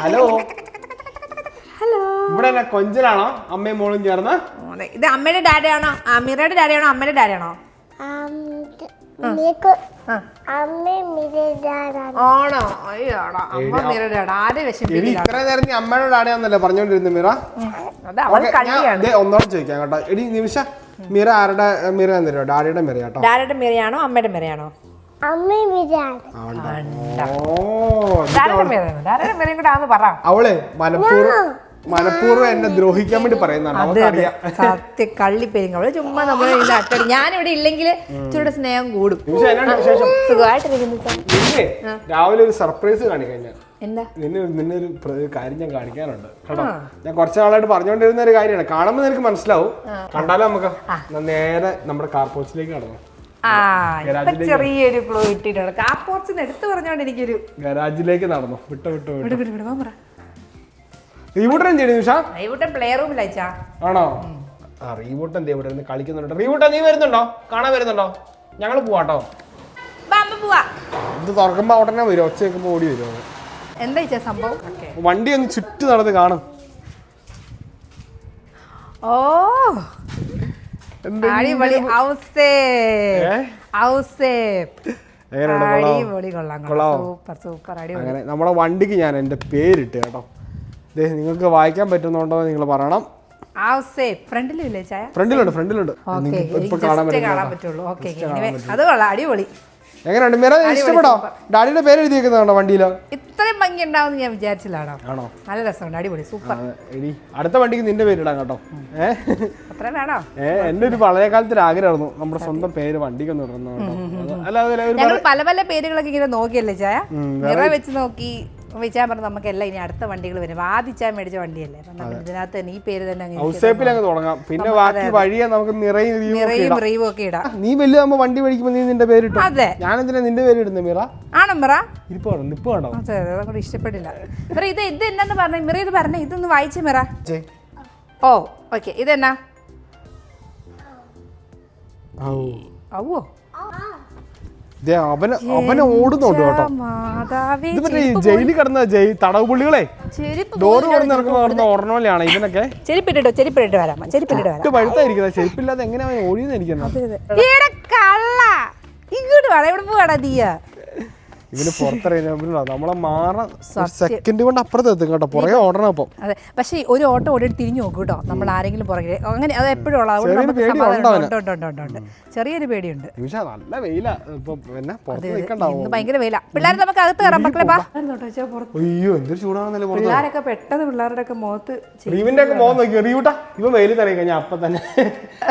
Hello. Hello. ഇവിടെ എന്നാ കൊഞ്ചലാണോ? അമ്മയും മോളും ചേർന്ന്? ഇത് അമ്മയുടെ ഡാഡിയാണോ? അമീറയുടെ ഡാഡിയാണോ? അമ്മയുടെ ഡാഡിയാണോ? ആണോ? അയ്യോടാ അമ്മ മീറയുടെ ഡാഡ. ആരെ എടി ഇത്ര നേരം നീ അമ്മയുടെ ഡാഡിയാന്നല്ലേ പറഞ്ഞോണ്ടിരുന്നു മീറ? അത് അവൾ ഓക്കേ, ഞാൻ കളിയാണ്. ദേ ഒന്നോടെ ചോദിക്കാം കേട്ടോ. എടി നിമിഷ മീറ ആരുടെ മീറ ഡാഡിയുടെ മീറ കേട്ടോ ഡാഡയുടെ മീറയാണോ? അമ്മയുടെ മീറയാണോ? അവളെ മനഃപൂർവം മനഃപൂർവം എന്നെ ദ്രോഹിക്കാൻ വേണ്ടി പറയുന്നതാണ്. കള്ളി സത്യ കള്ളിപ്പേരും അവൾ ചുമ്മാ നമ്മൾ അട്ടടി ഞാനിവിടെ ഇല്ലെങ്കിൽ ഇച്ചിരി സ്നേഹം കൂടും. രാവിലെ ഒരു സർപ്രൈസ് കാണിക്കാൻ ഞാൻ. എന്താ? നിന്നെ നിന്നെ ഒരു കാര്യം ഞാൻ കാണിക്കാനുണ്ട്. കേട്ടോ? ഞാൻ കുറച്ച് നാളായിട്ട് പറഞ്ഞുകൊണ്ടിരുന്ന ഒരു കാര്യമാണ്. കാണുമ്പോൾ നിനക്ക് മനസ്സിലാവും. കണ്ടാലോ നമുക്ക്? നേരെ നമ്മുടെ കാർപോസിലേക്ക് പോർച്ചിലേക്ക് കടന്നു. ചെറിയൊരു ക്ലൂ എടുത്തു പറഞ്ഞോണ്ട് എനിക്കൊരു ഗരാജിലേക്ക് നടന്നു. വിട്ടോ വിട്ടോ വിട്ടോ. പറ. റീബൂട്ടൻ ചെയ്തു പ്ലേ റൂമിൽ അയച്ചാ ആണോ? ആ റീബൂട്ടൻ ദേ ഇവിടെ ഇരുന്ന് കളിക്കുന്നുണ്ട്. റീബൂട്ടൻ നീ വരുന്നുണ്ടോ? കാണാൻ വരുന്നുണ്ടോ? ഞങ്ങൾ പോവാട്ടോ ഇത് തുറക്കുമ്പോ ഉടനെ വരും. ഒച്ച കേൾക്കുമ്പോ ഓടി വരും. എന്താ സംഭവം? വണ്ടി ഒന്ന് ചുറ്റി നടന്ന് കാണും. ഓ. അങ്ങനെ നമ്മുടെ വണ്ടിക്ക് ഞാൻ എന്റെ പേരിട്ട് കേട്ടോ. നിങ്ങൾക്ക് വായിക്കാൻ പറ്റുന്നുണ്ടോ നിങ്ങൾ പറയണം. ഫ്രണ്ടിലുണ്ട് ഫ്രണ്ടിലുണ്ട്. ഓക്കെ നിങ്ങൾക്ക് ഇപ്പൊ കാണാൻ പറ്റുള്ളൂ. അത് കൊള്ളാം അടിപൊളി. എങ്ങനെയുണ്ട്? മീര ഇഷ്ടപ്പെടാ ഡാഡിയുടെ പേര് എഴുതിയിരിക്കുന്നതാണോ വണ്ടിയിൽ ഇത്രയും ഭംഗി ഉണ്ടാവും ഞാൻ വിചാരിച്ചില്ലാണോ ആണോ? നല്ല രസമുണ്ട് അടിപൊളി സൂപ്പർ എടി അടുത്ത വണ്ടിക്ക് നിന്റെ പേരിടാം കേട്ടോ. ഏ? അത്ര വേണോ? എന്റെ ഒരു പഴയ കാലത്തൊരു ആഗ്രഹമായിരുന്നു നമ്മുടെ സ്വന്തം പേര് ഇടണം കേട്ടോ. അല്ലാതെ ഒരു ഞങ്ങൾ പല പല പേരുകളൊക്കെ ഇങ്ങനെ നോക്കിയല്ലേ ചായ? നിറ വെച്ച് നോക്കി വെച്ചാൽ പറഞ്ഞു നമുക്ക് എല്ലാം ഇനി അടുത്ത വണ്ടികൾ വരും. ആദ്യം മേടിച്ച വണ്ടിയല്ലേ. അപ്പം നമ്മൾ ഇതിനകത്ത് തന്നെ ഈ പേര് തന്നെ അങ്ങ് തുടങ്ങാം. പിന്നെ ബാക്കി വഴിയെ നമുക്ക് നിറയും നിറയും റീവും ഒക്കെ ഇടാം. നീ വലിയ വണ്ടി മേടിക്കുമ്പോ നീ നിന്റെ പേരിട്ടു? അതെ. ഞാൻ എന്തിനാ നിന്റെ പേര് ഇടുന്നത് മിറ? ആണോ മിറ? ഇരിപ്പ് വേണം നിപ്പ് വേണ്ടോ അതെ ഇഷ്ടപ്പെട്ടില്ല മിറ ഇത് ഇത് എന്നു പറഞ്ഞ? മിറ ഇത് പറഞ്ഞ ഇതൊന്ന് വായിച്ചേ മിറ. ഓ ഓക്കെ ഇതെന്നാ. ഔവോ അവന് അവനെ ഓടുന്നുണ്ട് കേട്ടോ. ഇത് മറ്റേ ജയിലിൽ കിടന്ന ജയിൽ തടവ് പുള്ളികളെ ഡോറ് തുറന്ന് ഇറക്കുന്ന പറഞ്ഞ ഓർണോലെയാണ് ഇവനൊക്കെ? ചെരുപ്പിട്ടോ ചെരുപ്പിട്ടിട്ട് വരാം ചെരുപ്പിട്ടിട്ട് വരാം. പഴുത്തായിരിക്കുന്നത് ചെരുപ്പില്ലാതെ എങ്ങനെ അവൻ ഇങ്ങോട്ട് വേണം എവിടെ പോവാടാ തീയ ഇവന് പുറത്തിറങ്ങുന്ന നമ്മളെ മാറ സെക്കൻഡ് കൊണ്ട് അപ്പുറത്ത് എത്തും കേട്ടോ. പുറകെ ഓടണം അപ്പം. അതെ. പക്ഷേ ഒരു ഓട്ടോ ഓടി തിരിഞ്ഞു നോക്കും കേട്ടോ. നമ്മൾ ആരെങ്കിലും പുറകെ. അങ്ങനെ അത് എപ്പോഴും ഉള്ള ചെറിയൊരു പേടിയുണ്ട്. നല്ല വെയിലാ. ഭയങ്കര വെയില. പിള്ളേർ നമുക്ക് അകത്ത് കയറാം മക്കളെ ബാ അയ്യോ എന്തൊരു ചൂടാണെന്നല്ലേ പുറത്ത് പിള്ളേരൊക്കെ പെട്ടെന്ന് പിള്ളേരുടെ ഒക്കെ മുഖത്ത്. റീവിന്റെ ഒക്കെ മുഖം നോക്കി റീവിട്ടാ ഇവൻ വെയിൽ തറയി കഴിഞ്ഞാൽ അപ്പൊ തന്നെ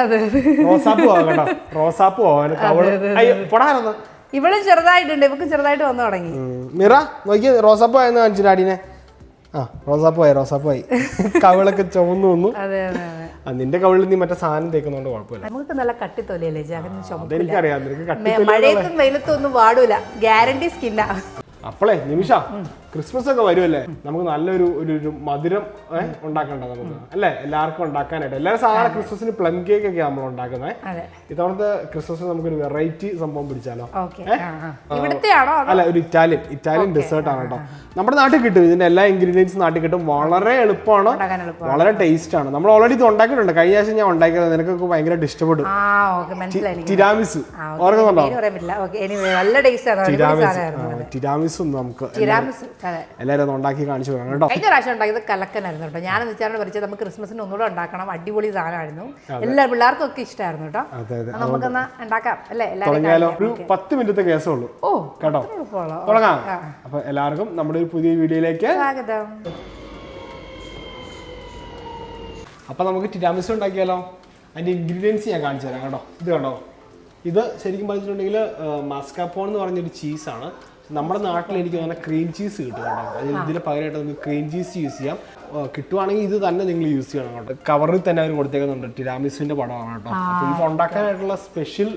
അതെ റോസാപ്പ് പോവാ കേട്ടോ. റോസാപ്പ് അയ്യോ പൊടാറന്ന് ഇവളും ചെറുതായിട്ടുണ്ട് ഇവക്ക് ചെറുതായിട്ട് വന്നു തുടങ്ങി. മിറ നോക്കി റോസാപ്പായെന്ന് കാണിച്ചു ഡാഡിനെ. ആ റോസാപ്പ് റോസാപ്പോയി റോസാപ്പ് പോയി കവിളൊക്കെ ചുമന്നു വന്നു. അതെ അതെ അതെ. ആ, നിന്റെ കവിളിൽ നീ മറ്റേ സാധനം തേക്കുന്നോണ്ട് കുഴപ്പമില്ല. നമുക്ക് നല്ല കട്ടിത്തൊലിയല്ലേ ജാഗ്രത അതെനിക്കറിയാം നിനക്ക് കട്ടി മഴയത്തും വെയിലത്തും ഒന്നും വാടൂല. ഗ്യാരണ്ടി സ്കിന്നാ അപ്പളേ നിമിഷ. ക്രിസ്മസ് ഒക്കെ വരുമല്ലേ നമുക്ക് നല്ലൊരു ഒരു ഒരു മധുരം ഉണ്ടാക്കണ്ട നമുക്ക്? അല്ലേ? എല്ലാവർക്കും ഉണ്ടാക്കാനായിട്ട്. എല്ലാവരും സാധാരണ ക്രിസ്മസിന് പ്ലം കേക്ക് ഒക്കെ നമ്മൾ ഉണ്ടാക്കുന്നത് ഇത്തവണത്തെ ക്രിസ്മസിന് നമുക്കൊരു വെറൈറ്റി സംഭവം പിടിച്ചാലോ? അല്ല ഒരു ഇറ്റാലിയൻ. ഇറ്റാലിയൻ ഡെസേർട്ട് ആണ് കേട്ടോ. നമ്മുടെ നാട്ടിൽ കിട്ടും. ഇതിന്റെ എല്ലാ ഇൻഗ്രീഡിയൻസ് നാട്ടിൽ കിട്ടും. വളരെ എളുപ്പമാണ്. വളരെ ടേസ്റ്റ് ആണ്. നമ്മൾ ഓൾറെഡി ഇത് ഉണ്ടാക്കിയിട്ടുണ്ട്. കഴിഞ്ഞ ആഴ്ച ഞാൻ ഉണ്ടാക്കിയത് നിനക്കൊക്കെ ഭയങ്കരമായിട്ട് ഇഷ്ടപ്പെടും ആ ഓക്കെ. മനസ്സിലായി. എനിക്ക്. ടിരാമിസ്. ഓർക്കുന്നുണ്ടോ? ടിരാമിസ് ടിരാമിസ് നമുക്ക് എല്ലാവരും ഒന്ന് ഉണ്ടാക്കി കാണിച്ചു കൊടുക്കണം കേട്ടോ. കഴിഞ്ഞ പ്രാവശ്യം ഉണ്ടാക്കിയത് കലക്കനായിരുന്നു കേട്ടോ. ഞാൻ വിചാരണ പറിച്ചത് നമുക്ക് ക്രിസ്മസിന് ഒന്നുകൂടെ ഉണ്ടാക്കണം അടിപൊളി സാധനമായിരുന്നു. എല്ലാ പിള്ളേർക്കും ഒക്കെ ഇഷ്ടമായിരുന്നു കേട്ടോ നമുക്കൊന്ന് ഉണ്ടാക്കാം അല്ലേ? തുടങ്ങിയാലോ? ഒരു പത്ത് മിനിറ്റത്തെ കേസേ ഉള്ളൂ ഓ കേട്ടോ? തുടങ്ങാം. അപ്പൊ എല്ലാവർക്കും നമ്മുടെ ഒരു പുതിയ വീഡിയോയിലേക്ക് സ്വാഗതം. അപ്പൊ നമുക്ക് ടിരാമിസ് ഉണ്ടാക്കിയാലോ? അതിന്റെ ഇൻഗ്രീഡിയൻസ് ഞാൻ കാണിച്ചു തരാം കേട്ടോ. ഇത് കണ്ടോ? ഇത് ശരിക്കും പറഞ്ഞിട്ടുണ്ടെങ്കിൽ മാസ്കാപ്പോൺ എന്ന് പറഞ്ഞൊരു ചീസാണ് നമ്മുടെ നാട്ടിൽ എനിക്ക് തോന്നുന്ന ക്രീം ചീസ് കിട്ടും കേട്ടോ അതിൽ ഇതിന് പകരമായിട്ട് നമുക്ക് ക്രീം ചീസ് യൂസ് ചെയ്യാം. കിട്ടുവാണെങ്കിൽ ഇത് തന്നെ നിങ്ങൾ യൂസ് ചെയ്യണം കേട്ടോ. കവറിൽ തന്നെ അവർ കൊടുത്തേക്കുന്നുണ്ട്. ടിരാമിസുവിന്റെ പടമാണ് കേട്ടോ. അപ്പൊ ഇത് ഉണ്ടാക്കാനായിട്ടുള്ള സ്പെഷ്യൽ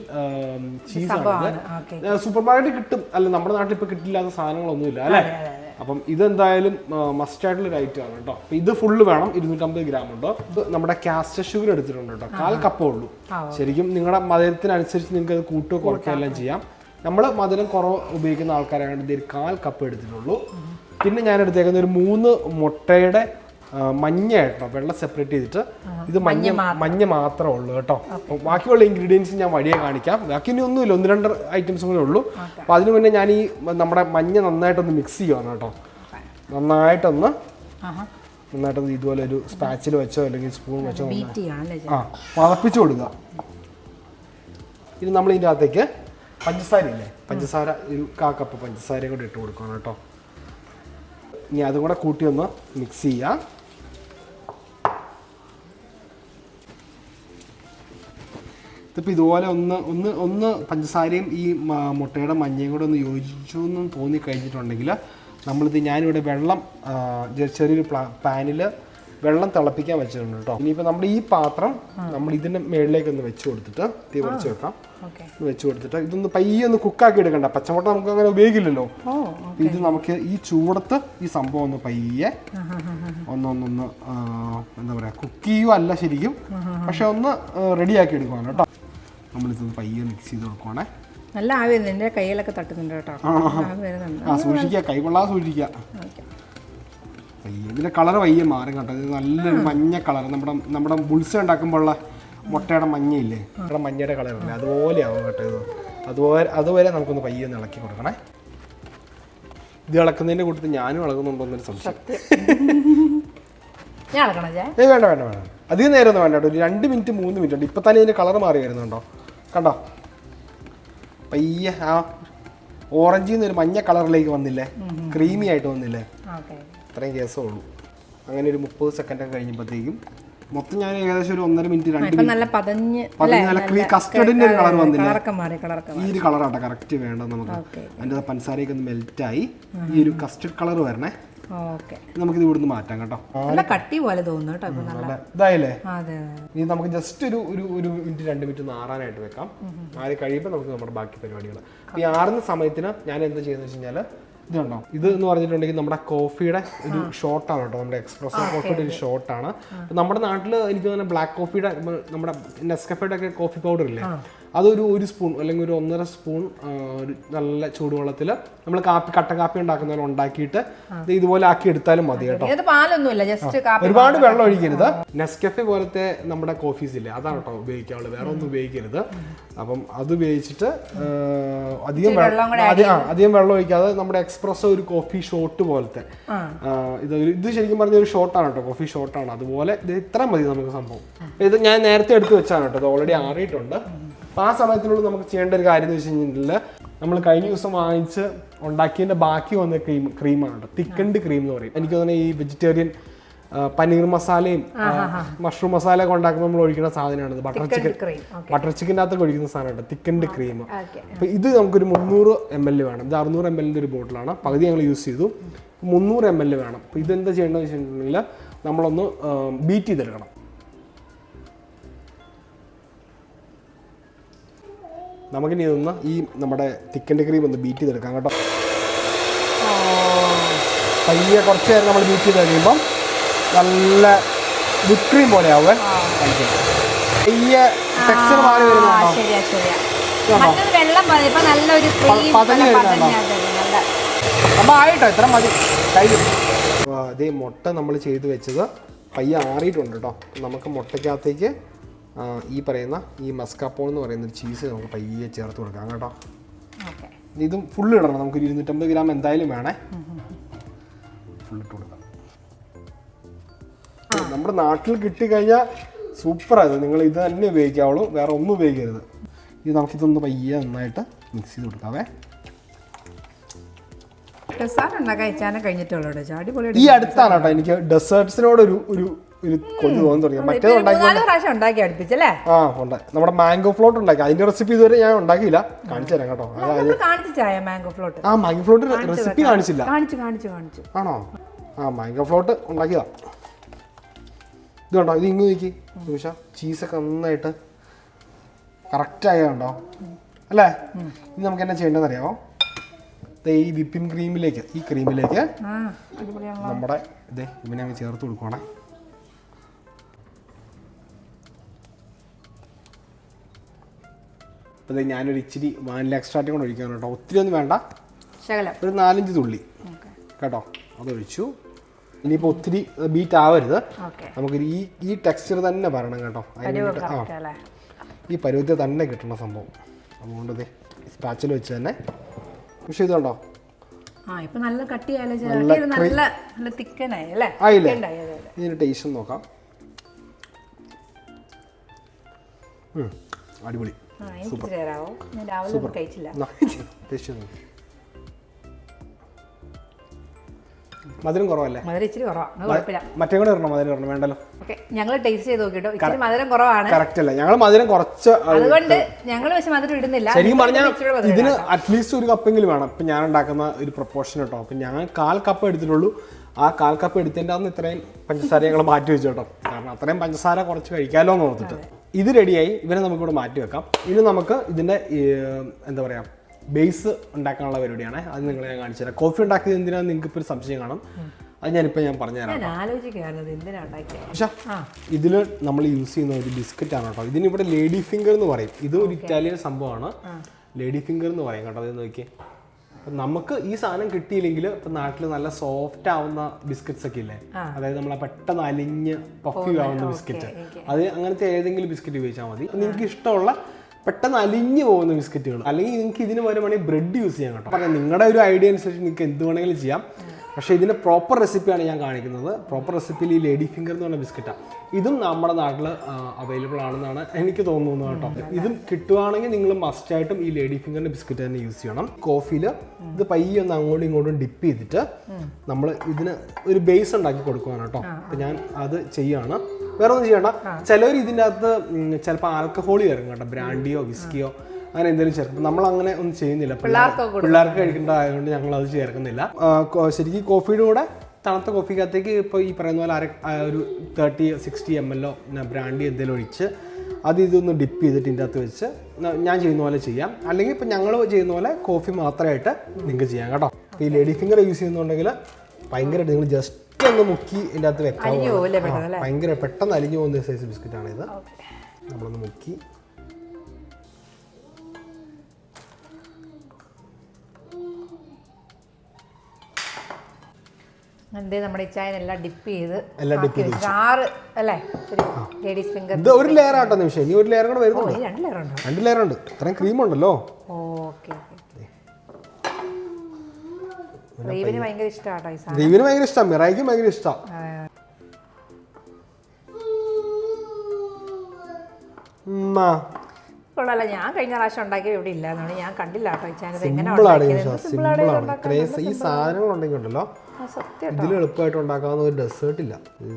ചീസാണ് ആണ് സൂപ്പർ മാർക്കറ്റിൽ കിട്ടും. അല്ല നമ്മുടെ നാട്ടിൽ ഇപ്പൊ കിട്ടില്ലാത്ത സാധനങ്ങളൊന്നുമില്ല അല്ലേ? അപ്പം ഇതെന്തായാലും മസ്റ്റ് ആയിട്ടുള്ള ഒരു ഐറ്റം ആണ് കേട്ടോ. അപ്പൊ ഇത് ഫുള്ള് വേണം. ഇരുന്നൂറ്റമ്പത് ഗ്രാം ഉണ്ടോ? ഇത് നമ്മുടെ കാസ്റ്റർ ഷുഗർ എടുത്തിട്ടുണ്ട് കേട്ടോ. കാൽ കപ്പേ ഉള്ളൂ. ശരിക്കും നിങ്ങളുടെ മധുരത്തിനനുസരിച്ച് നിങ്ങൾക്ക് അത് കൂട്ടുകയോ കുറയ്ക്കുകയോ എല്ലാം ചെയ്യാം. നമ്മൾ മധുരം കുറവ് ഉപയോഗിക്കുന്ന ആൾക്കാരായതുകൊണ്ട് ഇത് ഒരു കാൽ കപ്പ് എടുത്തിട്ടുള്ളൂ. പിന്നെ ഞാൻ എടുത്തേക്കുന്ന ഒരു മൂന്ന് മുട്ടയുടെ മഞ്ഞ കേട്ടോ വെള്ളം സെപ്പറേറ്റ് ചെയ്തിട്ട് ഇത് മഞ്ഞ മഞ്ഞ മാത്രമേ ഉള്ളൂ കേട്ടോ. ബാക്കിയുള്ള ഇൻഗ്രീഡിയൻസ് ഞാൻ വഴിയെ കാണിക്കാം. ബാക്കി ഇനി ഒന്നുമില്ല ഒന്ന് രണ്ട് ഐറ്റംസ് കൂടെ ഉള്ളൂ. അപ്പോൾ അതിനു മുന്നേ ഞാൻ ഈ നമ്മുടെ മഞ്ഞ നന്നായിട്ടൊന്ന് മിക്സ് ചെയ്യുവാണ് കേട്ടോ. നന്നായിട്ടൊന്ന് നന്നായിട്ടൊന്ന് ഇതുപോലെ ഒരു സ്പാച്ചിൽ വെച്ചോ അല്ലെങ്കിൽ സ്പൂൺ വെച്ചോ ആ വളപ്പിച്ചു കൊടുക്കുക. ഇനി നമ്മൾ ഇതിന്റെ അകത്തേക്ക് പഞ്ചസാര ഇല്ലേ? പഞ്ചസാര ഒരു കാ കപ്പ് പഞ്ചസാരയും കൂടി ഇട്ട് കൊടുക്കണം കേട്ടോ. ഇനി അതും കൂടെ കൂട്ടി ഒന്ന് മിക്സ് ചെയ്യാം. ഇതിപ്പോൾ ഇതുപോലെ ഒന്ന് ഒന്ന് ഒന്ന് പഞ്ചസാരയും ഈ മുട്ടയുടെ മഞ്ഞയും കൂടെ ഒന്ന് യോജിച്ചു എന്നും തോന്നി കഴിഞ്ഞിട്ടുണ്ടെങ്കിൽ നമ്മളിത് ഞാനിവിടെ വെള്ളം ചെറിയൊരു പ്ലാ പാനിൽ വെള്ളം തിളപ്പിക്കാൻ വെച്ചിട്ടുണ്ട് കേട്ടോ. ഇനിയിപ്പോൾ നമ്മൾ ഈ പാത്രം നമ്മൾ ഇതിന്റെ മേളിലേക്ക് ഒന്ന് വെച്ച് കൊടുത്തിട്ട് തീ കുറച്ച് വെക്കാം. വെച്ച് കൊടുത്തിട്ട് ഇതൊന്ന് പയ്യെ ഒന്ന് കുക്കാക്കി എടുക്കണ്ട. പച്ചമുട്ട നമുക്ക് അങ്ങനെ ഉപയോഗിക്കില്ലല്ലോ. ഇത് നമുക്ക് ഈ ചൂടത്ത് ഈ സംഭവം ഒന്ന് പയ്യെ ഒന്നൊന്നൊന്ന് എന്താ പറയാ കുക്ക് ചെയ്യുക അല്ല ശരിക്കും പക്ഷെ ഒന്ന് റെഡിയാക്കി എടുക്കുവാണ് കേട്ടോ. നമ്മളിത് പയ്യെ മിക്സ് ചെയ്ത് കൊടുക്കുവാണേ. നല്ല ആവി എന്റെ എന്റെ കയ്യിലൊക്കെ തട്ടുന്നുണ്ട് കേട്ടോ. ആ സൂക്ഷിക്കുക. കൈകൊള്ളാതെ സൂക്ഷിക്കുക. പയ്യെ ഇതിന്റെ കളർ പയ്യെ മാറും കേട്ടോ. ഇത് നല്ലൊരു മഞ്ഞ കളർ. നമ്മുടെ നമ്മുടെ ബുൾസ ഉണ്ടാക്കുമ്പോഴുള്ള മുട്ടയുടെ മഞ്ഞയില്ലേ? നമ്മുടെ മഞ്ഞയുടെ കളറല്ലേ അതുപോലെ ആവും കേട്ടോ ഇത്. അതുപോലെ അതുവരെ നമുക്കൊന്ന് പയ്യെ ഒന്ന് ഇളക്കി കൊടുക്കണേ. ഇത് ഇളക്കുന്നതിന്റെ കൂട്ടത്തിൽ ഞാനും ഇളകുന്നുണ്ടോ എന്നൊരു സംശയം. ഞാൻ ഇളക്കണോ ഏ വേണ്ട വേണ്ട വേണ്ട. അധികം നേരം ഒന്നും വേണ്ട കേട്ടോ. ഒരു രണ്ട് മിനിറ്റ് മൂന്ന് മിനിറ്റ് ഉണ്ട്. ഇപ്പം തന്നെ ഇതിന്റെ കളർ മാറി വരുന്നുണ്ടോ? കണ്ടോ? പയ്യെ ആ ഓറഞ്ചിൽ നിന്ന് ഒരു മഞ്ഞ കളറിലേക്ക് വന്നില്ലേ? ക്രീമി ആയിട്ട് വന്നില്ലേ? ഓക്കെ. അത്രയും കേസേ ഉള്ളൂ അങ്ങനെ ഒരു മുപ്പത് സെക്കൻഡ് ഒക്കെ കഴിഞ്ഞപ്പോഴത്തേക്കും മൊത്തം ഞാൻ ഏകദേശം ഒരു ഒന്നര മിനിറ്റ് രണ്ട് മിനിറ്റ് കസ്റ്റർഡിന്റെ ഒരു കളർ വന്നില്ല? ഈ ഒരു കളറാട്ടോ കറക്റ്റ് വേണ്ട നമുക്ക്. അതിന്റെ അതിന്റെ പഞ്ചസാരയൊക്കെ ഒന്ന് മെൽറ്റായി ഈ ഒരു കസ്റ്റർഡ് കളർ വരണേ. ഓക്കെ നമുക്കിത് ഇവിടുന്ന് മാറ്റാം കേട്ടോ. നല്ല കട്ടി പോലെ തോന്നുന്നു കേട്ടോ ഇതായില്ലേ? ഇനി നമുക്ക് ജസ്റ്റ് ഒരു ഒരു ഒരു മിനിറ്റ് രണ്ട് മിനിറ്റ് ഒന്ന് ആറാനായിട്ട് വെക്കാം. ആര് കഴിയുമ്പോൾ നമുക്ക് നമ്മുടെ ബാക്കി പരിപാടികൾ ഈ ആറുന്ന സമയത്തിന് ഞാൻ എന്താ ചെയ്യുന്നത് വെച്ച് കഴിഞ്ഞാൽ ഇത് കണ്ടോ ഇത് എന്ന് പറഞ്ഞിട്ടുണ്ടെങ്കിൽ നമ്മുടെ കോഫിയുടെ ഒരു ഷോർട്ടാണ് കേട്ടോ നമ്മുടെ എക്സ്പ്രസ് കോഫിയുടെ ഒരു ഷോർട്ടാണ് നമ്മുടെ നാട്ടിൽ എനിക്ക് തോന്നുന്നത് ബ്ലാക്ക് കോഫിയുടെ നമ്മുടെ നെസ്കഫയുടെ ഒക്കെ കോഫി പൗഡർ ഇല്ലേ? അതൊരു ഒരു സ്പൂൺ അല്ലെങ്കിൽ ഒരു ഒന്നര സ്പൂൺ ഒരു നല്ല ചൂടുവെള്ളത്തിൽ നമ്മൾ കാപ്പി കട്ട കാപ്പി ഉണ്ടാക്കുന്ന പോലെ ഉണ്ടാക്കിയിട്ട് ഇത് ഇതുപോലെ ആക്കി എടുത്താലും മതി കേട്ടോ. ഒരുപാട് വെള്ളം ഒഴിക്കരുത്. നെസ്കഫെ പോലത്തെ നമ്മുടെ കോഫീസ് ഇല്ലേ അതാണ് കേട്ടോ ഉപയോഗിക്കാവുള്ളത് വേറെ ഒന്നും ഉപയോഗിക്കരുത്. അപ്പം അത് ഉപയോഗിച്ചിട്ട് അധികം വെള്ളം അധികം വെള്ളം ഒഴിക്കാതെ നമ്മുടെ എക്സ്പ്രസ് ഒരു കോഫി ഷോട്ട് പോലത്തെ. ഇത് ഇത് ശരിക്കും പറഞ്ഞ ഒരു ഷോട്ടാണ് കേട്ടോ കോഫി ഷോട്ടാണ് അതുപോലെ ഇത് ഇത്ര മതി നമുക്ക് സംഭവം. ഇത് ഞാൻ നേരത്തെ എടുത്ത് വെച്ചാണ് കേട്ടോ ഇത് ഓൾറെഡി ആറിയിട്ടുണ്ട്. അപ്പം ആ സമയത്തിനുള്ളിൽ നമുക്ക് ചെയ്യേണ്ട ഒരു കാര്യം എന്ന് വെച്ച് കഴിഞ്ഞിട്ടുണ്ടെങ്കിൽ നമ്മൾ കഴിഞ്ഞ ദിവസം വാങ്ങിച്ച് ഉണ്ടാക്കിയതിന്റെ ബാക്കി വന്ന ക്രീം ക്രീമാണ് തിക്കൻഡ് ക്രീം എന്ന് പറയും. എനിക്ക് തോന്നുന്നത് ഈ വെജിറ്റേറിയൻ പനീർ മസാലയും മഷ്റൂം മസാല ഒക്കെ ഉണ്ടാക്കുമ്പോൾ നമ്മൾ ഒഴിക്കുന്ന സാധനമാണ് ബട്ടർ ചിക്കൻ ബട്ടർ ചിക്കന്റെ അകത്തൊക്കെ ഒഴിക്കുന്ന സാധനമാണ് തിക്കൻഡ് ക്രീം. അപ്പൊ അപ്പോൾ ഇത് നമുക്കൊരു മുന്നൂറ് എം എൽ വേണം. ഇത് അറുന്നൂറ് എം എല്ലിന്റെ ഒരു ബോട്ടിലാണ്. പകുതി ഞങ്ങൾ യൂസ് ചെയ്തു. മുന്നൂറ് എം എൽ വേണം. അപ്പോൾ ഇതെന്താ ചെയ്യേണ്ടതെന്ന് വെച്ചിട്ടുണ്ടെങ്കിൽ നമ്മളൊന്ന് ബീറ്റ് ചെയ്തെടുക്കണം. നമുക്കിനി ഇതൊന്ന് ഈ നമ്മുടെ തിക്കന്റെ ക്രീം ഒന്ന് ബീറ്റ് ചെയ്തെടുക്കാം കേട്ടോ. പയ്യെ കുറച്ച് നേരം നമ്മൾ ബീറ്റ് ചെയ്ത് കഴിയുമ്പം നല്ല വിപ്പ് ക്രീം പോലെ ആവുക പയ്യെ ടെക്സ്ചർ മാറി വരുന്നുണ്ടോ? പതഞ്ഞ്? നല്ല ആയിട്ടോ ഇത്ര മതി. കഴിയും അതേ മുട്ട നമ്മൾ ചെയ്ത് വെച്ചത് പയ്യെ ആറിയിട്ടുണ്ട് കേട്ടോ. നമുക്ക് മുട്ടയ്ക്കകത്തേക്ക് ഈ പറയുന്ന ഈ മസ്കാപ്പോൾ എന്ന് പറയുന്ന ഒരു ചീസ് നമുക്ക് പയ്യെ ചേർത്ത് കൊടുക്കാം കേട്ടോ. ഇതും ഫുള്ള് ഇടണം. നമുക്ക് ഇരുന്നൂറ്റമ്പത് ഗ്രാം എന്തായാലും വേണേ. ഫുള്ള് ഇട്ട് കൊടുക്കാം. നമ്മുടെ നാട്ടിൽ കിട്ടിക്കഴിഞ്ഞാൽ സൂപ്പറായത്. നിങ്ങൾ ഇത് തന്നെ ഉപയോഗിക്കാവുള്ളൂ. വേറെ ഒന്നും ഉപയോഗിക്കരുത്. ഇത് നമുക്കിതൊന്ന് പയ്യെ നന്നായിട്ട് മിക്സ് ചെയ്ത് കൊടുക്കാവേ. ഈ അടുത്താണ് കേട്ടോ. എനിക്ക് ഡെസേർട്സിനോട് ഒരു ഒരു കൊതി തോന്നി തുടങ്ങി. മറ്റേത് ഉണ്ടാക്കി അടുപ്പിച്ചല്ലേ? ആ ഉണ്ട്. നമ്മുടെ മാംഗോ ഫ്ലോട്ട് ഉണ്ടാക്കി. അതിന്റെ റെസിപ്പി ഇതുവരെ ഞാൻ ഉണ്ടാക്കിയില്ല. കാണിച്ചു തരാം കേട്ടോ. മാംഗോ ഫ്ലോട്ട് ആ മാംഗോ ഫ്ലോട്ട് റെസിപ്പി കാണിച്ചില്ല. കാണിച്ചു കാണിച്ചു കാണിച്ചു. ആണോ? ആ മാംഗോ ഫ്ലോട്ട് ഉണ്ടാക്കിയതാ. ഇത് കണ്ടോ? ഇത് ഇങ്ങ് നോക്കി. നിമിഷ ചീസൊക്കെ നന്നായിട്ട് കറക്റ്റ് ആയതുണ്ടോ അല്ലേ? ഇനി നമുക്ക് എന്നാ ചെയ്യേണ്ടതെന്ന് അറിയാമോ ഈ വിപ്പിംഗ് ക്രീമിലേക്ക് ഈ ക്രീമിലേക്ക് നമ്മുടെ ഇതേ ഇവനെ അങ്ങ് ചേർത്ത് കൊടുക്കുവാണേ. അപ്പോൾ ഞാനൊരു ഇച്ചിരി വാനില എക്സ്ട്രാറ്റ് കൊണ്ട് ഒഴിക്കാൻ കേട്ടോ. ഒത്തിരി ഒന്നും വേണ്ട. ഒരു നാലഞ്ച് തുള്ളി. കേട്ടോ? അതൊഴിച്ചു. ഇനിയിപ്പോൾ ഒത്തിരി ബീറ്റ് ആവരുത്. നമുക്ക് ഈ ഈ ടെക്സ്ചർ തന്നെ വരണം കേട്ടോ. ആ. ഈ പരുവത്തിൽ തന്നെ കിട്ടണ സംഭവം. അതുകൊണ്ട് സ്പാച്ചിൽ വെച്ച് തന്നെ പക്ഷേ ഇതുണ്ടോ നല്ല ഇതിന് ടേസ്റ്റ് നോക്കാം. അടിപൊളി. ഇച്ചിരി തരാമോ ഞാൻ രാവിലെ കഴിച്ചില്ല. ടേസ്റ്റ് മധുരം കുറവല്ലേ? മധുരം ഇച്ചിരി കുറവാണ് മറ്റേ കൂടെ ഇടണം? മധുരം ഇടണം? വേണ്ടല്ലോ. ഓക്കെ ഞങ്ങൾ ടേസ്റ്റ് ചെയ്ത് നോക്കിട്ടോ. ഇച്ചിരി മധുരം കുറവാണ്. കറക്റ്റ് അല്ല ഞങ്ങൾ മധുരം കുറച്ച് അതുകൊണ്ട് ഞങ്ങൾ പക്ഷെ മധുരം ഇടുന്നില്ല. ശരിക്കും പറഞ്ഞാൽ ഇതിന് അറ്റ്ലീസ്റ്റ് ഒരു കപ്പെങ്കിലും വേണം. ഇപ്പം ഞാൻ ഉണ്ടാക്കുന്ന ഒരു പ്രൊപ്പോർഷൻ കേട്ടോ. അപ്പം ഞാൻ കാൽ കപ്പ് എടുത്തിട്ടുള്ളൂ. ആ കാൽ കപ്പ് എടുത്തതിന്റെ അന്ന് ഇത്രയും പഞ്ചസാര ഞങ്ങൾ മാറ്റി വെച്ചു കേട്ടോ. കാരണം അത്രയും പഞ്ചസാര കുറച്ച് കഴിക്കാമല്ലോ എന്ന് ഓർത്തിട്ട്. ഇത് റെഡിയായി ഇവരെ നമുക്കിവിടെ മാറ്റി വെക്കാം. ഇനി നമുക്ക് ഇതിന്റെ എന്താ പറയുക ബേസ് ഉണ്ടാക്കാനുള്ള പരിപാടിയാണ്. അത് നിങ്ങളെ ഞാൻ കാണിച്ചു തരാം. കോഫി ഉണ്ടാക്കിയത് എന്തിനാണ് നിങ്ങൾക്ക് ഇപ്പോൾ ഒരു സംശയം കാണും. അത് ഞാനിപ്പോൾ ഞാൻ പറഞ്ഞുതരാം ഇതിൽ നമ്മൾ യൂസ് ചെയ്യുന്ന ഒരു ബിസ്ക്കറ്റ് ആണ് കേട്ടോ. ഇതിന് ഇവിടെ ലേഡി ഫിംഗർ എന്ന് പറയും. ഇത് ഒരു ഇറ്റാലിയൻ സംഭവമാണ്. ലേഡി ഫിംഗർ എന്ന് പറയും കേട്ടോ. അത് നോക്കിയേ. അപ്പം നമുക്ക് ഈ സാധനം കിട്ടിയില്ലെങ്കിൽ ഇപ്പം നാട്ടിൽ നല്ല സോഫ്റ്റ് ആവുന്ന ബിസ്ക്കറ്റ്സ് ഒക്കെ ഇല്ലേ അതായത് നമ്മൾ പെട്ടെന്ന് അലിഞ്ഞ് പഫ്യൂ ആവുന്ന ബിസ്ക്കറ്റ് അത് അങ്ങനത്തെ ഏതെങ്കിലും ബിസ്ക്കറ്റ് ഉപയോഗിച്ചാൽ മതി. നിങ്ങൾക്ക് ഇഷ്ടമുള്ള പെട്ടെന്ന് അലിഞ്ഞു പോകുന്ന ബിസ്ക്കറ്റുകൾ അല്ലെങ്കിൽ നിങ്ങൾക്ക് ഇതിന് പകരം വേണമെങ്കിൽ ബ്രെഡ് യൂസ് ചെയ്യാം കേട്ടോ. പറഞ്ഞാൽ നിങ്ങളുടെ ഒരു ഐഡിയ അനുസരിച്ച് നിങ്ങൾക്ക് എന്ത് വേണമെങ്കിലും ചെയ്യാം. പക്ഷേ ഇതിന്റെ പ്രോപ്പർ റെസിപ്പിയാണ് ഞാൻ കാണിക്കുന്നത്. പ്രോപ്പർ റെസിപ്പിയിൽ ഈ ലേഡി ഫിംഗർ എന്ന് പറഞ്ഞ ബിസ്ക്കറ്റാണ് ഇതും നമ്മുടെ നാട്ടിൽ അവൈലബിൾ ആണെന്നാണ് എനിക്ക് തോന്നുന്നത് കേട്ടോ. ഇതും കിട്ടുവാണെങ്കിൽ നിങ്ങൾ മസ്റ്റായിട്ടും ഈ ലേഡി ഫിംഗറിന്റെ ബിസ്ക്കറ്റ് തന്നെ യൂസ് ചെയ്യണം. കോഫിയിൽ ഇത് പയ്യെ ഒന്ന് അങ്ങോട്ടും ഇങ്ങോട്ടും ഡിപ്പ് ചെയ്തിട്ട് നമ്മൾ ഇതിന് ഒരു ബേസ് ഉണ്ടാക്കി കൊടുക്കുവാണ് കേട്ടോ. അപ്പം ഞാൻ അത് ചെയ്യാണ്. വേറെ ഒന്നും ചെയ്യണ്ട. ചിലവർ ഇതിന്റെ അകത്ത് ചിലപ്പോൾ ആൽക്കഹോളി ചേർക്കും കേട്ടോ. ബ്രാൻഡിയോ വിസ്കിയോ അങ്ങനെ എന്തെങ്കിലും ചേർക്കും. നമ്മൾ അങ്ങനെ ഒന്നും ചെയ്യുന്നില്ല. പിള്ളേർക്ക് കഴിക്കേണ്ടതായതുകൊണ്ട് ഞങ്ങൾ അത് ചേർക്കുന്നില്ല. ശരിക്കും കോഫിയുടെ കൂടെ തണുത്ത കോഫിക്കകത്തേക്ക് ഇപ്പോൾ ഈ പറയുന്ന പോലെ അര ഒരു thirty sixty M L brandy എന്തെങ്കിലും ഒഴിച്ച് അത് ഇതൊന്ന് ഡിപ്പ് ചെയ്തിട്ട് ഇതിന്റെ അകത്ത് വെച്ച് ഞാൻ ചെയ്യുന്ന പോലെ ചെയ്യാം. അല്ലെങ്കിൽ ഇപ്പം ഞങ്ങൾ ചെയ്യുന്ന പോലെ കോഫി മാത്രമായിട്ട് നിങ്ങൾക്ക് ചെയ്യാം കേട്ടോ. ഈ ലേഡി ഫിംഗർ യൂസ് ചെയ്യുന്നുണ്ടെങ്കിൽ ഭയങ്കരമായിട്ട് നിങ്ങൾ ജസ്റ്റ് ഒന്ന് മുക്കി ഇതിന്റെ അകത്ത് വെക്കാം ഭയങ്കര പെട്ടെന്ന് അലിഞ്ഞു പോകുന്ന സൈസ് ബിസ്ക്കറ്റാണിത് ഇത്. നമ്മളൊന്ന് മുക്കി എന്തേ നമ്മുടെ ഇച്ചായനെല്ലാം ഡിപ്പ് ചെയ്ത് എല്ലാം ഡിപ്പ് ചെയ്ത് ആറ് അല്ലേ? ലേഡീസ് ഫിംഗർ ഇത് ഒരു ലെയർ ആട്ടോ നിമിഷം. ഇനി ഒരു ലെയർ കൂടെ വരുന്നുണ്ട്. രണ്ട് ലെയർ ഉണ്ട്? രണ്ട് ലെയർ ഉണ്ട്. ഇത്രയും ക്രീം ഉണ്ടല്ലോ. ഓക്കെ റീവിന് ഭയങ്കര ഇഷ്ടമാട്ടോ ഈ സാധനം. ദീപിന് ഭയങ്കര ഇഷ്ടമാണ് മിറായിക്കും ഭയങ്കര ഇഷ്ടമാണ് കൊള്ളാല്ല ഞാൻ കഴിഞ്ഞ പ്രാവശ്യം ഉണ്ടാക്കിയത് ഇവിടെ ഞാൻ കണ്ടില്ല കേട്ടോ ഈ സാധനങ്ങൾ ഉണ്ടെങ്കിൽ ഉണ്ടല്ലോ. ഇതിൽ എളുപ്പമായിട്ട് ഉണ്ടാക്കാവുന്ന ഒരു ഡെസേർട്ട് ഇല്ല.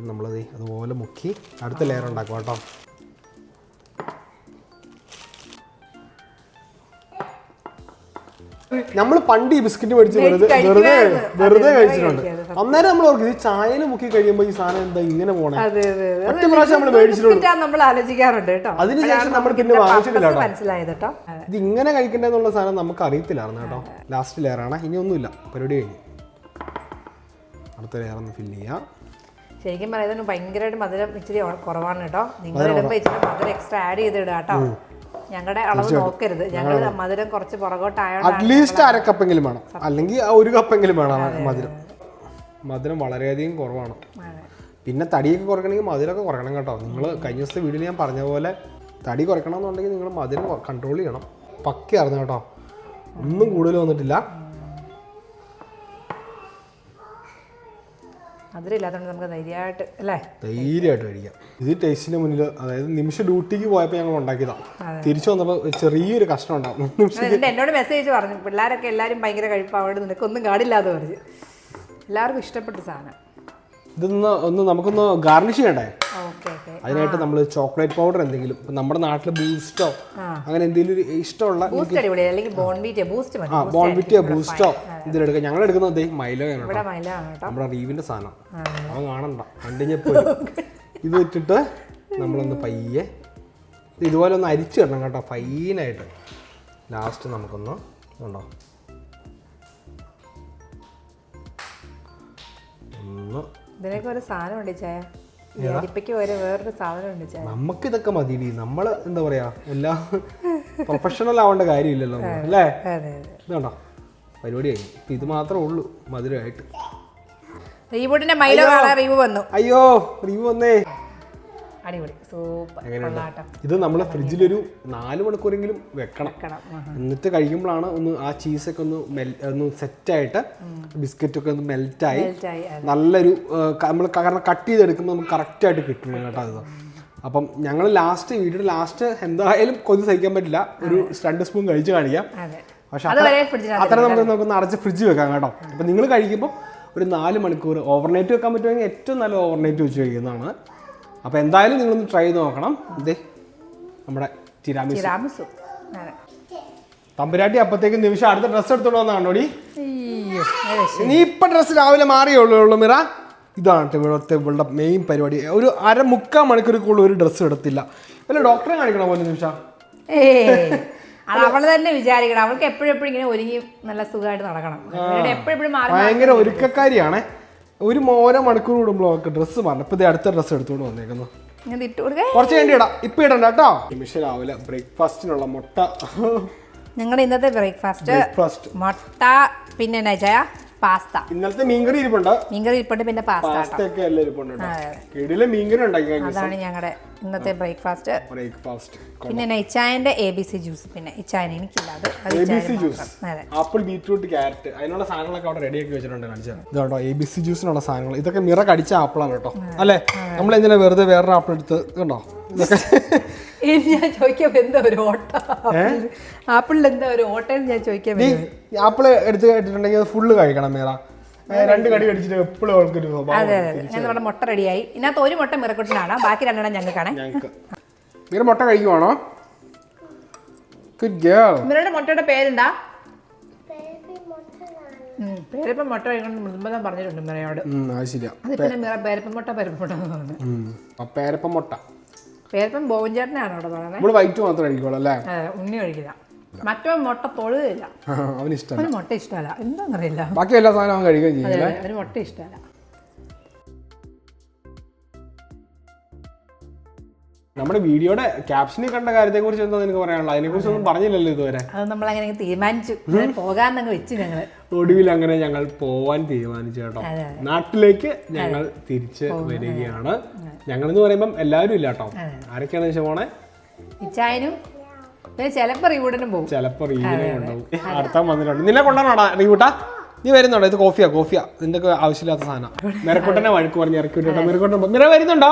നമ്മളത് അതുപോലെ മുക്കി അടുത്ത ലെയർ ഉണ്ടാക്കാം കേട്ടോ. നമ്മൾ പണ്ട് ഈ ബിസ്ക്കറ്റ് മേടിച്ച് വെറുതെ വെറുതെ വെറുതെ കഴിച്ചിട്ടുണ്ട്. അന്നേരം നമ്മൾ ഓർക്കും ഇത് ചായയിൽ മുക്കി കഴിയുമ്പോൾ ഈ സാധനം എന്താ ഇങ്ങനെ പോണേ. ഒറ്റ പ്രാവശ്യം നമ്മൾ മേടിച്ചിട്ടുണ്ട് നമ്മൾ ആലോചിക്കാറുണ്ട് കേട്ടോ. അതിനുശേഷം നമ്മൾ പിന്നെ വാങ്ങിച്ചിട്ടില്ല കേട്ടോ. മനസ്സിലായത് കേട്ടോ. ഇത് ഇങ്ങനെ കഴിക്കണ്ടെന്നുള്ള സാധനം നമുക്ക് അറിയത്തില്ലായിരുന്നു കേട്ടോ. ലാസ്റ്റ് ലെയറാണ് ആണ്. ഇനി ഒന്നുമില്ല. പരിപാടി കഴിഞ്ഞു. അടുത്ത ലെയർ ഒന്ന് ഫില്ല് ചെയ്യാം. ശരിക്കും പറയുന്നത് ഭയങ്കരമായിട്ട് മധുരം ഇച്ചിരി കുറവാണ് കേട്ടോ. നിങ്ങൾ ഇടുമ്പോൾ ഇച്ചിരി മധുരം എക്സ്ട്രാ ആഡ് ചെയ്ത് ഇടാം കേട്ടോ. ഞങ്ങളുടെ അളവ് നോക്കരുത്. ഞങ്ങൾ മധുരം കുറച്ച് പുറകോട്ടായോ അറ്റ്ലീസ്റ്റ് അര കപ്പെങ്കിലും വേണം. അല്ലെങ്കിൽ ഒരു കപ്പെങ്കിലും വേണം മധുരം. മധുരം വളരെയധികം കുറവാണ്. പിന്നെ തടിയൊക്കെ കുറയ്ക്കണമെങ്കിൽ മധുരമൊക്കെ കുറയ്ക്കണം കേട്ടോ. നിങ്ങൾ കഴിഞ്ഞ ദിവസത്തെ വീഡിയോയിൽ ഞാൻ പറഞ്ഞ പോലെ തടി കുറയ്ക്കണമെന്നുണ്ടെങ്കിൽ നിങ്ങൾ മധുരം കൺട്രോൾ ചെയ്യണം. പക്കയായിരുന്നു കേട്ടോ. ഒന്നും കൂടുതൽ വന്നിട്ടില്ല. മധുരം നമുക്ക് ധൈര്യമായിട്ട് അല്ലേ? ധൈര്യമായിട്ട് കഴിക്കാം. ഇത് ടേസ്റ്റിന് മുന്നിൽ അതായത് നിമിഷ ഡ്യൂട്ടിക്ക് പോയപ്പോൾ ഞങ്ങൾ ഉണ്ടാക്കിയതാണ് തിരിച്ചു വന്നപ്പോൾ ചെറിയൊരു കഷ്ടം ഉണ്ടാവും. എന്നിട്ട് എന്നോട് മെസ്സേജ് പറഞ്ഞു പിള്ളേരൊക്കെ എല്ലാവരും ഭയങ്കര കഴിപ്പ് അവിടെ നിനക്കൊന്നും കാടില്ലാതെ പറഞ്ഞു. എല്ലാവർക്കും ഇഷ്ടപ്പെട്ട സാധനം. ഇതൊന്ന് ഒന്ന് നമുക്കൊന്ന് ഗാർണിഷ് ചെയ്യണ്ടേ? ഓക്കെ. അതിനായിട്ട് നമ്മൾ ചോക്ലേറ്റ് പൗഡർ എന്തെങ്കിലും നമ്മുടെ നാട്ടിൽ ബൂസ്റ്റോ അങ്ങനെ എന്തെങ്കിലും ഇഷ്ടമുള്ള ആ ബോൺവിറ്റിയോ ബൂസ്റ്റോ ഇതിലെടുക്കുക ഞങ്ങൾ എടുക്കുന്നത് ദേ ആണ് നമ്മുടെ റീവിന്റെ സാധനം. അവൻ കാണണ്ട. കണ്ടിഞ്ഞപ്പോ ഇത് ഇട്ടിട്ട് നമ്മളൊന്ന് പയ്യെ ഇത് ഇതുപോലെ ഒന്ന് അരിച്ചു കിടണം കേട്ടോ. ഫൈനായിട്ട് ലാസ്റ്റ് നമുക്കൊന്ന് ഉണ്ടോ ഇതിനൊക്കെ ഒരു സാധനം ഉണ്ട് ചായ. അരിപ്പയ്ക്ക് വരെ വേറൊരു സാധനം ഉണ്ട് ചായ. നമുക്കിതൊക്കെ മതി നമ്മൾ എന്താ പറയാ എല്ലാം പ്രൊഫഷണൽ ആവേണ്ട കാര്യമില്ലല്ലോ അല്ലേ? അതെ അതെ ഇത് കണ്ടോ പരിപാടി കഴിഞ്ഞു ഇത് മാത്രമേ ഉള്ളൂ മധുരമായിട്ട്. റീബൂട്ടിന്റെ മൈലോ കാണാൻ റീവ് വന്നു. അയ്യോ റിവ്യൂ വന്നേ. അടിപൊളി. സൂപ്പർ. കൊള്ളാട്ടോ. ഇത് നമ്മൾ ഫ്രിഡ്ജിലൊരു നാല് മണിക്കൂറെങ്കിലും വെക്കണം. എന്നിട്ട് കഴിക്കുമ്പോഴാണ് ഒന്ന് ആ ചീസൊക്കെ ഒന്ന് മെൽ ഒന്ന് സെറ്റായിട്ട് ബിസ്ക്കറ്റ് ഒക്കെ ഒന്ന് മെൽറ്റായി. നല്ലൊരു നമ്മൾ കാരണം കട്ട് ചെയ്തെടുക്കുമ്പോൾ നമുക്ക് കറക്റ്റായിട്ട് കിട്ടണം കേട്ടോ അത്. അപ്പം ഞങ്ങൾ ലാസ്റ്റ് വീഡിയോ ലാസ്റ്റ് എന്തായാലും കൊതി സഹിക്കാൻ പറ്റില്ല. ഒരു രണ്ട് സ്പൂൺ കഴിച്ച് കാണിക്കാം. പക്ഷെ അത്ര നമുക്ക് നമുക്ക് അടച്ച് ഫ്രിഡ്ജ് വെക്കാം കേട്ടോ. അപ്പം നിങ്ങൾ കഴിക്കുമ്പോൾ ഒരു നാല് മണിക്കൂർ ഓവർനൈറ്റ് വെക്കാൻ പറ്റുമെങ്കിൽ ഏറ്റവും നല്ല ഓവർനൈറ്റ് വെച്ച് കഴിക്കുന്നതാണ്. അപ്പോൾ എന്തായാലും നിങ്ങളൊന്ന് ട്രൈ ചെയ്ത് നോക്കണം. ഇതേ നമ്മുടെ തമ്പുരാട്ടി അപ്പത്തേക്ക് നിമിഷം അടുത്ത ഡ്രസ്സ് എടുത്തോളൂ രക്ഷ- നീ ഇപ്പൊ ഡ്രസ്സ് രാവിലെ മാറിയുള്ളൂ മിറ. ഇതാണ് ഇവിടുത്തെ ഇവളുടെ മെയിൻ പരിപാടി. ഒരു അര മുക്കാൽ മണിക്കൂർ കൂടുതൽ ഒരു ഡ്രസ്സ് എടുത്തില്ല. അല്ല ഡോക്ടറെ കാണിക്കണോ പോലെ നിമിഷ? അവൾ തന്നെ വിചാരിക്കണം. അവൾക്ക് എപ്പോഴെപ്പോഴും എപ്പോഴും ഇങ്ങനെ ഒരുങ്ങി നല്ല സുഖമായിട്ട് നടക്കണം. ഭയങ്കര ഒരുക്കക്കാരിയാണേ. ഒരു മോര മണിക്കൂർ കൂടുമ്പോൾ അവർക്ക് ഡ്രസ്സ് മാറണം. ഇപ്പൊ അടുത്ത ഡ്രസ്സ് എടുത്തോണ്ട് വന്നേക്കുന്നു. കുറച്ച് കഴിഞ്ഞ് ഇടാം. ഇപ്പൊ ഇടണ്ട കേട്ടോ. നിമിഷം രാവിലെ ബ്രേക്ക്ഫാസ്റ്റിനുള്ള മുട്ട. ഞങ്ങളുടെ ഇന്നത്തെ ബ്രേക്ക്ഫാസ്റ്റ് മുട്ട പിന്നെ ചായ? പാസ്ത. ഇന്നലത്തെ മീൻകറി ഇരിപ്പുണ്ട്? മീൻകറി ഇരിപ്പുണ്ട് പിന്നെ പാസ്ത ഒക്കെ എല്ലാം ഇരിപ്പുണ്ട്. കിടിലെ മീൻകറി ഉണ്ടാക്കി അതാണ് ഞങ്ങളുടെ ഇന്നത്തെ ബ്രേക്ക്ഫാസ്റ്റ്. ബ്രേക്ക്ഫാസ്റ്റ്. പിന്നെ ഇച്ചായന്റെ എ ബി സി ജ്യൂസ് പിന്നെ ഇച്ചായൻ എനിക്കില്ല അത് A B C juice. Apple beetroot carrot. അതിനുള്ള സാധനങ്ങളൊക്കെ അവിടെ റെഡിയാക്കി വെച്ചിട്ടുണ്ട് കാണിച്ചത് ഇതാട്ടോ എ ബി സി ജ്യൂസിനുള്ള സാധനങ്ങൾ. ഇതൊക്കെ മിറ കടിച്ച ആപ്പിളാണ് കേട്ടോ. അല്ലേ? നമ്മൾ എന്തിനാ വെറുതെ വേറൊരു ആപ്പിൾ എടുത്ത് കണ്ടോ? ഇതൊക്കെ ഇനി ഞാൻ ചോദിക്കാം എന്താ ഒരു ഓട്ട? ആപ്പിളിൽ എന്താ ഒരു ഓട്ടം ഞാൻ ചോദിക്കാൻ നീ വരുന്നത്. ആപ്പിൾ എടുത്ത് കഴിച്ചിട്ടുണ്ടെങ്കിൽ അത് ഫുള്ള് കഴിക്കണം മിറ. ഏ, രണ്ട് കടി കടിച്ചിട്ട് എപ്പോഴും അവൾക്കൊരു സ്വഭാവം അതെ അതെ ഞാൻ നമ്മുടെ മുട്ട റെഡിയായി ഇതിനകത്ത് ഒരു മുട്ട മിറക്കുട്ടിനാണ് ബാക്കി രണ്ടെണ്ണം ഞങ്ങൾക്കാണ്. ഞങ്ങൾക്ക്. മിറ മുട്ട കഴിക്കുവാണോ? ഗുഡ് ഗേൾ മിറയുടെ മുട്ടയുടെ പേരെന്താ? ഉം, പേരിപ്പം മുട്ട കഴിക്കണം നിർബന്ധം പറഞ്ഞിട്ടുണ്ട് മിറയോട്. അത് ശരിയാ. അത് പിന്നെ മിറ പേരപ്പം മുട്ട പേരപ്പം മുട്ട എന്ന് പറഞ്ഞു പേരപ്പം മുട്ട. പേരപ്പം ബോബൻചേട്ടനാണ് അവിടെ പറയുന്നത് നമ്മൾ വൈറ്റ് മാത്രം കഴിക്കുള്ളൂ അല്ലേ? ഉണ്ണി കഴിക്കില്ല മറ്റോ മുട്ട തൊഴുകയില്ല. അവന് ഇഷ്ടമല്ല. മുട്ട ഇഷ്ടമല്ല. എന്താണെന്നറിയില്ല ബാക്കി എല്ലാ സാധനവും കഴിക്കുകയും ചെയ്യും അവന് മുട്ട ഇഷ്ടമല്ല. നമ്മുടെ വീഡിയോയുടെ ക്യാപ്ഷനിൽ കണ്ട കാര്യത്തെ കുറിച്ച് എന്താ നിനക്ക് പറയാനുള്ളത് അതിനെ കുറിച്ച് ഒന്നും പറഞ്ഞില്ലല്ലോ ഇതുവരെ. അത് നമ്മൾ അങ്ങനെ തീരുമാനിച്ചു വെച്ച് ഞങ്ങൾ. ഒടുവിൽ അങ്ങനെ ഞങ്ങൾ പോവാൻ തീരുമാനിച്ചു കേട്ടോ. നാട്ടിലേക്ക് ഞങ്ങൾ തിരിച്ച് വരികയാണ്. ഞങ്ങൾ എന്ന് പറയുമ്പം എല്ലാവരും ഇല്ല കേട്ടോ. ആരൊക്കെയാണെന്ന് വെച്ചാൽ പോണേ ഇച്ചായനും റീവൂടനും പോകും. ചിലപ്പോ വന്നിട്ടുണ്ട്. നിന്നെ കൊണ്ടാണോടാ റീവൂട്ടാ. നീ വരുന്നുണ്ടോ? ഇത് കോഫിയാ കോഫിയാ. നിന്റെ ആവശ്യമില്ലാത്ത സാധനം. മെറക്കോട്ടനെ വഴക്ക് പറഞ്ഞ് ഇറക്കി വിട്ടോ മെറക്കോട്ടൻ മിര വരുന്നുണ്ടോ?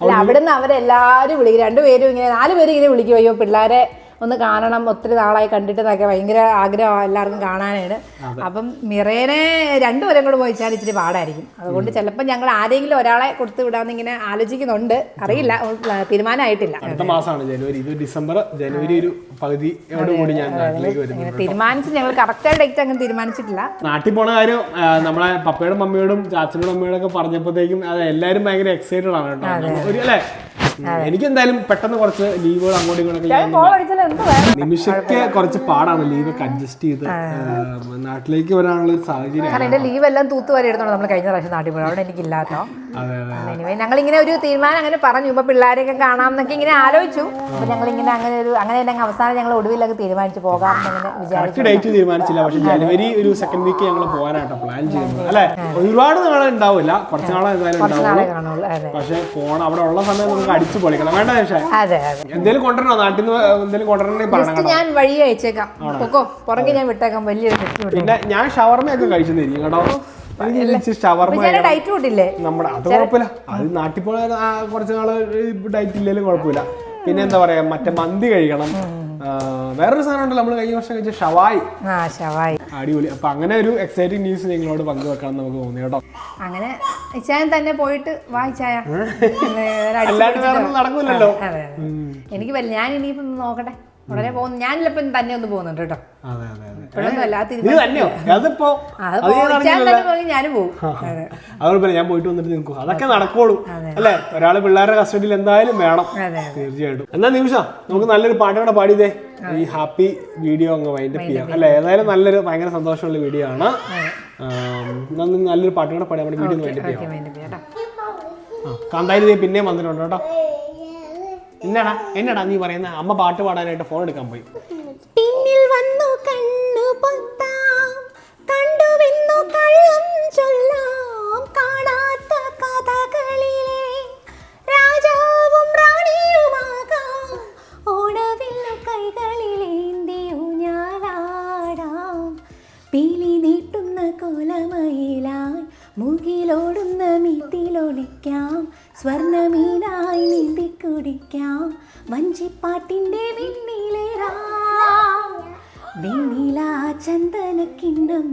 അല്ല അവിടുന്ന് അവരെല്ലാരും വിളിക്കും. രണ്ടുപേരും ഇങ്ങനെ നാലുപേരും ഇങ്ങനെ വിളിക്കും. അയ്യോ പിള്ളേരെ ഒന്ന് കാണണം ഒത്തിരി നാളായി കണ്ടിട്ട് എന്നൊക്കെ ഭയങ്കര ആഗ്രഹം എല്ലാവർക്കും കാണാനാണ്. അപ്പം മിറേനെ രണ്ടുപേരും കൂടെ പോയിച്ചാൽ ഇച്ചിരി പാടായിരിക്കും. അതുകൊണ്ട് ചിലപ്പോൾ ഞങ്ങൾ ആരെങ്കിലും ഒരാളെ കൊടുത്തു വിടാന്ന് ഇങ്ങനെ ആലോചിക്കുന്നുണ്ട്. അറിയില്ല തീരുമാനമായിട്ടില്ല. അടുത്ത മാസമാണ് ജനുവരി. ഇത് ഡിസംബർ ജനുവരി ഒരു പകുതി കൂടി ഞാൻ നാട്ടിലേക്ക് വരുന്നു ഇങ്ങനെ തീരുമാനിച്ച് ഞങ്ങൾ കറക്റ്റ് ഡേറ്റ് അങ്ങനെ തീരുമാനിച്ചിട്ടില്ല. നാട്ടിൽ പോണ കാര്യം നമ്മളെ പപ്പയോടും മമ്മിയോടും ചാച്ചനോടും അമ്മയോടും ഒക്കെ പറഞ്ഞപ്പോഴത്തേക്കും അത് എല്ലാവരും ഭയങ്കര എക്സൈറ്റഡ് ആണ് കേട്ടോ. ഒരു അല്ലേ? എനിക്ക് എന്തായാലും പെട്ടെന്ന് കുറച്ച് ലീവുകൾ അങ്ങോട്ടും ഇങ്ങോട്ടൊക്കെ എന്ത് കുറച്ച് പാടാണ് ലീവൊക്കെ അഡ്ജസ്റ്റ് ചെയ്ത് നാട്ടിലേക്ക് വരാനുള്ള ഒരു സാഹചര്യം ലീവ് എല്ലാം തൂത്ത് വരെ എടുത്തോണ്ട് നമ്മൾ കഴിഞ്ഞ പ്രാവശ്യം നാട്ടിൽ പോയി. അവിടെ എനിക്കില്ലാത്തോ എനിവേ ഞങ്ങളിങ്ങനെ ഒരു തീരുമാനം അങ്ങനെ പറഞ്ഞു. ഇപ്പൊ പിള്ളേരെയൊക്കെ കാണാം എന്നൊക്കെ ഇങ്ങനെ ആലോചിച്ചു. അപ്പൊ ഞങ്ങളിങ്ങനെ അങ്ങനെ ഒരു അങ്ങനെ തന്നെ അവസാനം ഞങ്ങൾ ഒടുവിലൊക്കെ തീരുമാനിച്ചു പോകാം എന്നിങ്ങനെ വിചാരിച്ചു. ഡേറ്റ് തീരുമാനിച്ചില്ല. പക്ഷെ ജനുവരി ഒരു സെക്കൻഡ് വീക്ക് ഞങ്ങൾ പോകാനായിട്ട് പ്ലാൻ ചെയ്യുന്നത്. അല്ലെ? ഒരുപാട് നാളെ ഉണ്ടാവില്ല. കുറച്ച് നാളെ എന്തായാലും കുറച്ച് ഉണ്ടാവും നാളെ കാണുള്ളൂ. അതെ. പക്ഷെ പോണം അവിടെ ഉള്ള സമയം നമുക്ക് അടിച്ചു പൊളിക്കണം. വേണ്ട പക്ഷേ അതെ അതെ. എന്തേലും കൊണ്ടുവരണോ? നാട്ടിൽ നിന്ന് എന്തേലും കൊണ്ടുവരണമെങ്കിൽ പറയണം ഞാൻ വഴി അയച്ചേക്കാം. പൊക്കോ? പുറകെ ഞാൻ വിട്ടേക്കാം. വലിയൊരു വിട്ടു പിന്നെ ഞാൻ ഷവർമയൊക്കെ കഴിച്ചെന്നിരിക്കും കേട്ടോ. ഡയറ്റ് കൂട്ടില്ലേ? നമ്മുടെ അത് കുഴപ്പമില്ല. അത് നാട്ടിൽ പോയ കുറച്ച് നാൾ ഡയറ്റ് ഇല്ലെങ്കിലും കുഴപ്പമില്ല. പിന്നെ എന്താ പറയാ മറ്റേ മന്തി കഴിക്കണം. വേറൊരു സാധനം ഉണ്ടല്ലോ. നമ്മൾ കഴിഞ്ഞ വർഷം കഴിച്ച ഷവായി. ആ ശവായി അടിപൊളി. അപ്പൊ അങ്ങനെ ഒരു എക്സൈറ്റിംഗ് ന്യൂസ് നിങ്ങളോട് പങ്കുവെക്കണം നമുക്ക് തോന്നി കേട്ടോ. അങ്ങനെ ഇച്ചായൻ തന്നെ പോയിട്ട് വായിച്ചായ അല്ലാണ്ട് വേറെ നടക്കൂലല്ലോ. എനിക്ക് ഞാൻ ഇനിയിപ്പം നോക്കട്ടെ. ഉടനെ പോകുന്നു. ഞാനിപ്പം തന്നെ ഒന്ന് പോകുന്നുണ്ട് കേട്ടോ. ഞാൻ പോയിട്ട് വന്നിട്ട് നിൽക്കും. അതൊക്കെ നടക്കോളൂ അല്ലെ? ഒരാൾ പിള്ളേരുടെ കസ്റ്റഡിയിൽ എന്തായാലും വേണം. തീർച്ചയായിട്ടും. എന്നാ നിമിഷ നമുക്ക് നല്ലൊരു പാട്ട് കൂടെ പാടിയതേ. ഈ ഹാപ്പി വീഡിയോ അങ്ങ് വൈൻഡപ്പ് ചെയ്യാം. അല്ലെ? ഏതായാലും നല്ലൊരു ഭയങ്കര സന്തോഷമുള്ള വീഡിയോ ആണ്. നല്ലൊരു പാട്ട് കൂടെ പാടി നമ്മുടെ വീഡിയോ വൈൻഡപ്പ് ചെയ്യാം. കാന്താരി പിന്നെയും വന്നിട്ടുണ്ട് കേട്ടോ. എന്നടാ എന്നടാ നീ പറയുന്ന? അമ്മ പാട്ട് പാടാനായിട്ട് ഫോൺ എടുക്കാൻ പോയി. പിന്നിൽ വന്നു കണ്ണു കണ്ടു വിന്നു കള്ളും ചൊല്ലാം കാണാത്ത കഥകളിലെ രാജാവും റാണിയുമാകാം. ഓണവില്ലു കൈകളിലേന്തിയു ഞാനാടാം പീലി നീട്ടുന്ന കോലമയിലായി മുകിലോടുന്ന മീത്തിലൊളിക്കാം. സ്വർണമീനായി നീന്തി കുടിക്കാം. വഞ്ചിപ്പാട്ടിന്റെ വെണ്ണിലേറാം. വെണ്ണില ചന്ദനക്കിണ്ണം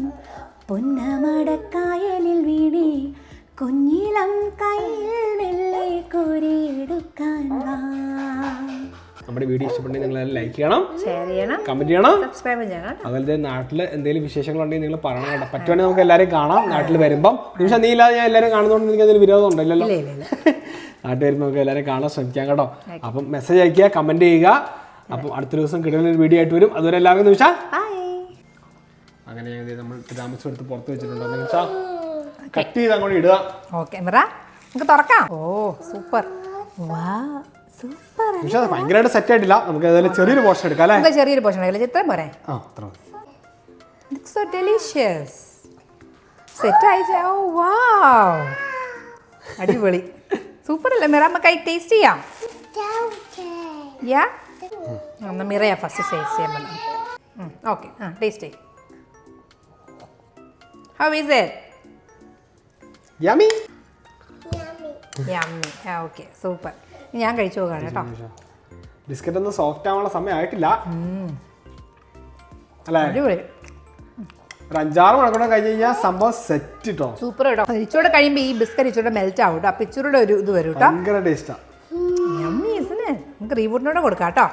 പൊന്നമടക്കായലിൽ വീണി. കുഞ്ഞിലം കയ്യിൽ വെള്ളെ കോരിയെടുക്കാൻ വാ. നമ്മുടെ വീഡിയോ ഇഷ്ടപ്പെട്ടെങ്കിൽ നിങ്ങൾ ലൈക്ക് ചെയ്യണം. ഷെയർ ചെയ്യണം. കമന്റ് ചെയ്യണം. സബ്സ്ക്രൈബ് ചെയ്യണം അതുപോലെ നാട്ടിൽ എന്തെങ്കിലും വിശേഷങ്ങളുണ്ടെങ്കിൽ നിങ്ങൾ പറയണം കേട്ടോ. പറ്റുവാണെങ്കിൽ നമുക്ക് എല്ലാവരെയും കാണാം. നാട്ടിൽ വരുമ്പം. നിമിഷം നീ ഇല്ലാതെ ഞാൻ എല്ലാവരും കാണുന്നതുകൊണ്ട് എനിക്ക് അതിൽ വിരോധം ഉണ്ടല്ലോ. ഇല്ല ഇല്ല ഇല്ല. നാട്ടിൽ നമുക്ക് എല്ലാവരും കാണാൻ ശ്രമിക്കാം കേട്ടോ. അപ്പം മെസ്സേജ് അയക്കുക കമന്റ് ചെയ്യുക. അപ്പം അടുത്ത ദിവസം കിടന്ന ഒരു വീഡിയോ ആയിട്ട് വരും. അതുവരെ എല്ലാവർക്കും നിമിഷം അങ്ങനെ നമ്മൾ താമസം എടുത്ത് പുറത്ത് വെച്ചിട്ടുണ്ടോ. നിമിഷം കട്ട് ചെയ്ത് അങ്ങോട്ട് ഇടുക. ഓക്കെ നമുക്ക് തുറക്കാം. ഓ സൂപ്പർ വാ സൂപ്പർ നിമിഷം അത് ഭയങ്കരമായിട്ട് സെറ്റ് ആയിട്ടില്ല. നമുക്ക് അതിൽ ചെറിയൊരു പോർഷൻ എടുക്കാം അല്ലേ? നമുക്ക് ചെറിയൊരു പോർഷൻ എടുക്കാം. ചിത്രം പോരെ? ആ അത്ര മതി. സോ ഡെലീഷ്യസ് സെറ്റ് ആയി. ഓ വാ അടിപൊളി. സൂപ്പർ അല്ലേ മിറ നമുക്ക് ടേസ്റ്റ് ചെയ്യാം. യാ ഒന്ന് മിറയാ ഫസ്റ്റ് ടേസ്റ്റ് ചെയ്യാൻ പറഞ്ഞു ഓക്കെ ആ ടേസ്റ്റ് ചെയ്യും. How is it yummy yummy ആ ഓക്കെ സൂപ്പർ ഞാൻ കഴിച്ചു പോകാണ് കേട്ടോ. ബിസ്ക്കറ്റ് ഒന്ന് സോഫ്റ്റ് ആവാനുള്ള സമയം ആയിട്ടില്ല. അല്ലേ? അടിപൊളി. ഒരു അഞ്ചാറ് മണിക്കൂടെ കഴിഞ്ഞ് കഴിഞ്ഞാൽ സംഭവം സെറ്റ് കേട്ടോ സൂപ്പർ കേട്ടോ ഇച്ചൂടെ കഴിയുമ്പോൾ ഈ ബിസ്ക്കറ്റ് ഇച്ചൂടെ മെൽറ്റ് ആവും കേട്ടോ അപ്പം ഇച്ചിരൂടെ ഒരു ഇത് വരും കേട്ടോ ഭയങ്കര ടേസ്റ്റാ യമ്മി നമുക്ക് റീബൂട്ടിനോട് കൊടുക്കാം കേട്ടോ